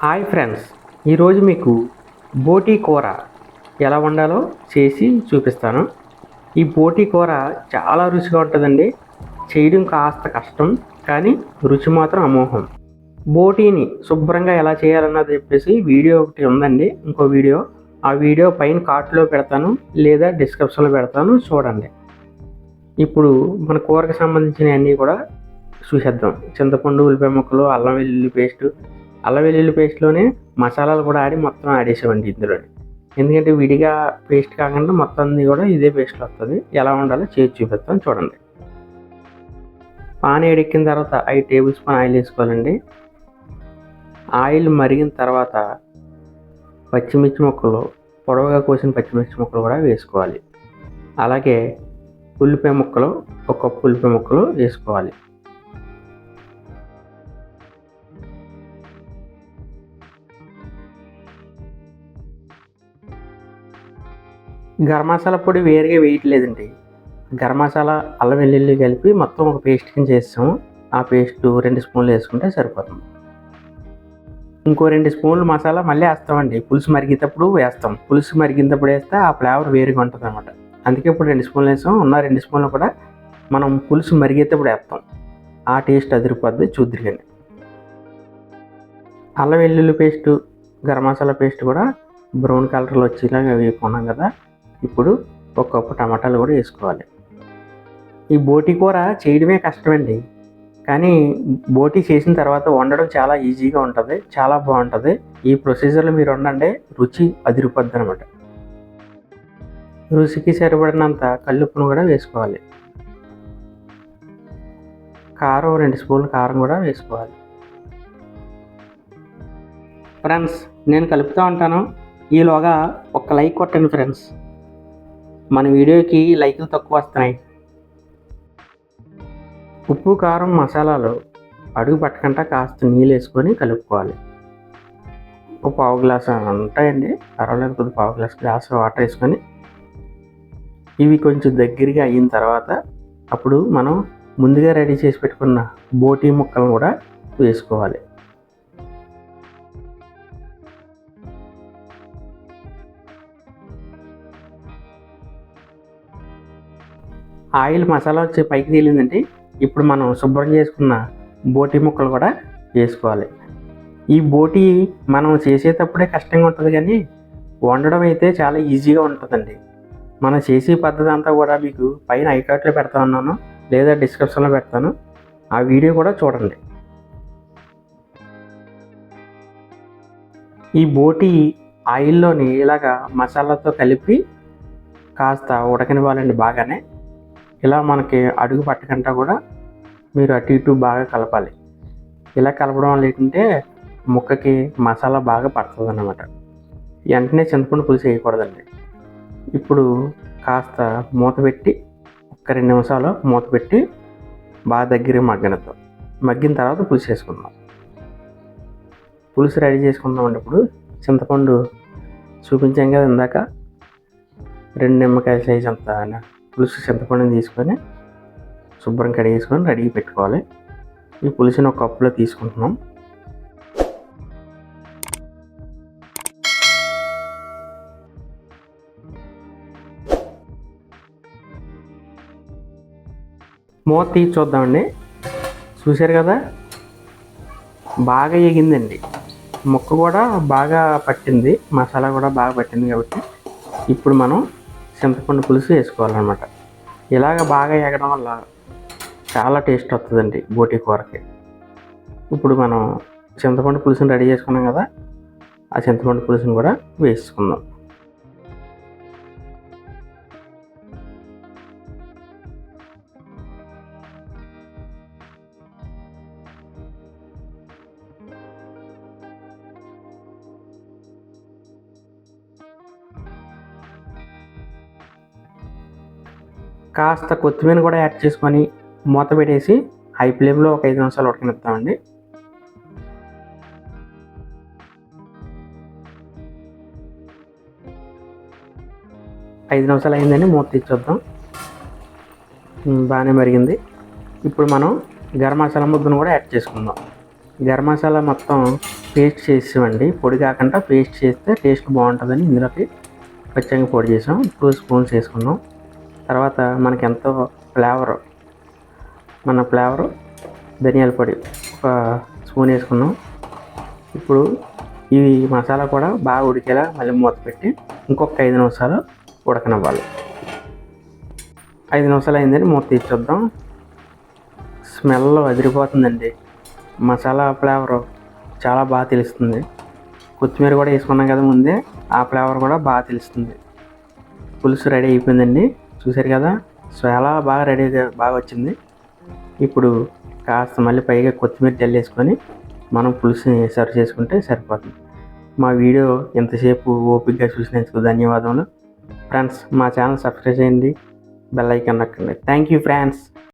Hi friends ఈరోజు మీకు బోటీ కూర ఎలా వండాలో చేసి చూపిస్తాను. ఈ బోటీ కూర చాలా రుచిగా ఉంటుందండి. చేయడం కాస్త కష్టం కానీ రుచి మాత్రం అమోహం బోటీని శుభ్రంగా ఎలా చేయాలన్నది చెప్పేసి వీడియో ఒకటి ఉందండి. ఇంకో వీడియో. ఆ వీడియో పైన కార్ట్లో పెడతాను లేదా డిస్క్రిప్షన్లో పెడతాను చూడండి. ఇప్పుడు మన కూరకు సంబంధించిన అన్నీ కూడా చూసేద్దాం. చింతపండు ఉల్లిపాయ ముక్కలు అల్లం వెల్లుల్లి పేస్టు అల్లం వెల్లుల్లి పేస్ట్లోనే మసాలాలు కూడా ఆడి మొత్తం ఆడేసామండి ఇందులో ఎందుకంటే విడిగా పేస్ట్ కాకుండా మొత్తం అన్ని కూడా ఇదే పేస్ట్లో వస్తుంది ఎలా ఉండాలో చేసి చూపిస్తాం చూడండి. పాన్ ఏడెక్కిన తర్వాత ఐదు టేబుల్ స్పూన్ ఆయిల్ వేసుకోవాలండి. ఆయిల్ మరిగిన తర్వాత పచ్చిమిర్చి ముక్కలు పొడవుగా కోసిన పచ్చిమిర్చి ముక్కలు కూడా వేసుకోవాలి. అలాగే ఉల్లిపాయ ముక్కలు ఒక కప్పు ఉల్లిపాయ ముక్కలు వేసుకోవాలి. గరం మసాలా పొడి వేరుగా వేయట్లేదండి. గరం మసాలా అల్లం వెల్లుల్లి కలిపి మొత్తం ఒక పేస్ట్ కింద చేస్తాము. ఆ పేస్ట్ రెండు స్పూన్లు వేసుకుంటే సరిపోతుంది. ఇంకో రెండు స్పూన్లు మసాలా మళ్ళీ వేస్తామండి. పులుసు మరిగేటప్పుడు వేస్తాం. పులుసు మరిగినప్పుడు వేస్తే ఆ ఫ్లేవర్ వేరుగా ఉంటుంది అనమాట అందుకే ఇప్పుడు రెండు స్పూన్లు వేసాం ఉన్న రెండు స్పూన్లు కూడా మనం పులుసు మరిగేటప్పుడు వేస్తాం. ఆ టేస్ట్ అదిరిపోద్ది చూద్దరు అల్లం వెల్లుల్లి పేస్టు గరం మసాలా పేస్ట్ కూడా బ్రౌన్ కలర్లో వచ్చేలాగా వేపుకున్నాం కదా. ఇప్పుడు ఒక కప్పు టమాటాలు కూడా వేసుకోవాలి. ఈ బోటి కూర చేయడమే కష్టమండి. కానీ బోటి చేసిన తర్వాత వండడం చాలా ఈజీగా ఉంటుంది చాలా బాగుంటుంది. ఈ ప్రొసీజర్లో మీరు వండండి రుచి అదిరిపోద్ది అనమాట రుచికి సరిపడినంత కల్లుప్పును కూడా వేసుకోవాలి. కారం రెండు స్పూన్లు కారం కూడా వేసుకోవాలి. ఫ్రెండ్స్ నేను కలుపుతూ ఉంటాను. ఈలోగా ఒక లైక్ కొట్టండి ఫ్రెండ్స్. మన వీడియోకి లైకులు తక్కువ వస్తున్నాయి. ఉప్పు కారం మసాలాలు అడుగు పట్టకుండా కాస్త నీళ్ళు వేసుకొని కలుపుకోవాలి. ఒక పావు గ్లాస్ ఉంటాయండి. పర్వాలేదు కొద్ది పావు గ్లాస్ గ్లాస్ వాటర్ వేసుకొని. ఇవి కొంచెం దగ్గరగా అయిన తర్వాత అప్పుడు మనం ముందుగా రెడీ చేసి పెట్టుకున్న బోటీ ముక్కలను కూడా వేసుకోవాలి. ఆయిల్ మసాలా వచ్చి పైకి తేలిందంటే ఇప్పుడు మనం శుభ్రం చేసుకున్న బోటి ముక్కలు కూడా వేసుకోవాలి. ఈ బోటి మనం చేసేటప్పుడే కష్టంగా ఉంటుంది కానీ వండడం అయితే చాలా ఈజీగా ఉంటుందండి. మనం చేసే పద్ధతి అంతా కూడా మీకు పైన ఐకాట్లో పెడతా ఉన్నాను లేదా డిస్క్రిప్షన్లో పెడతాను. ఆ వీడియో కూడా చూడండి. ఈ బోటి ఆయిల్లోని ఇలాగా మసాలాతో కలిపి కాస్త ఉడకనివ్వాలండి బాగానే. ఇలా మనకి అడుగు పట్టకుండా కూడా మీరు అటు ఇటు బాగా కలపాలి. ఇలా కలపడం వల్ల ఏంటంటే ముక్కకి మసాలా బాగా పడుతుంది అన్నమాట వెంటనే చింతపండు పులుసు వేయకూడదండి. ఇప్పుడు కాస్త మూత పెట్టి ఒక రెండు నిమిషాలు మూత పెట్టి బాగా దగ్గర మగ్గినతో మగ్గిన తర్వాత పులుసు వేసుకుందాం. పులుసు రెడీ చేసుకుందామండి ఇప్పుడు. చింతపండు చూపించాం కదా ఇందాక. రెండు నిమ్మకాయ సైజ్ అంత పులుసు చింతపండుని తీసుకొని శుభ్రం కడిగేసుకొని రెడీ పెట్టుకోవాలి. ఈ పులుసుని ఒక కప్పులో తీసుకుంటున్నాం. మూత తీసి చూద్దామండి. చూశారు కదా? బాగా ఎగిందండి. ముక్క కూడా బాగా పట్టింది. మసాలా కూడా బాగా పట్టింది కాబట్టి ఇప్పుడు మనం చింతపండు పులుసు వేసుకోవాలన్నమాట. ఇలాగ బాగా ఎగడం వల్ల చాలా టేస్ట్ వస్తుందండి బోటి కూరకి. ఇప్పుడు మనం చింతపండు పులుసుని రెడీ చేసుకున్నాం కదా ఆ చింతపండు పులుసుని కూడా వేసుకుందాం. కాస్త కొత్తిమీర కూడా యాడ్ చేసుకొని మూత పెట్టేసి హై ఫ్లేమ్లో ఒక ఐదు నిమిషాలు ఉడకనిస్తామండి ఐదు నిమిషాలు అయిందని మూత తెచ్చొద్దాం బాగానే మరిగింది. ఇప్పుడు మనం గరం మసాలా ముద్దను కూడా యాడ్ చేసుకుందాం. గరం మసాలా మొత్తం పేస్ట్ చేసేవండి పొడి కాకుండా పేస్ట్ చేస్తే టేస్ట్ బాగుంటుందని ఇందులోకి పచ్చంగా పొడి చేసాం. టూ స్పూన్స్ వేసుకున్నాం. తర్వాత మనకి ఎంతో ఫ్లేవర్. మన ఫ్లేవర్ ధనియాల పొడి. ఒక స్పూన్ వేసుకున్నాం. ఇప్పుడు ఈ మసాలా కూడా బాగా ఉడికేలా మళ్ళీ మూత పెట్టి ఇంకొక ఐదు నిమిషాలు ఉడకనివ్వాలి. ఐదు నిమిషాలు అయిందని మూత తీసి చూద్దాం స్మెల్ అదిరిపోతుందండి. మసాలా ఫ్లేవర్ చాలా బాగా తెలుస్తుంది. కొత్తిమీర కూడా వేసుకున్నాం కదా ముందే ఆ ఫ్లేవర్ కూడా బాగా తెలుస్తుంది. పులుసు రెడీ అయిపోయిందండి. చూసారు కదా? సో చాలా బాగా రెడీ బాగా వచ్చింది. ఇప్పుడు కాస్త మళ్ళీ పైగా కొత్తిమీర చల్లేసుకొని మనం పులుసుని సర్వ్ చేసుకుంటే సరిపోతుంది. మా వీడియో ఎంతసేపు ఓపికగా చూసినందుకు ధన్యవాదములు. ఫ్రెండ్స్ మా ఛానల్ సబ్స్క్రైబ్ చేయండి. బెల్ ఐకాన్ నొక్కండి. Thank you friends.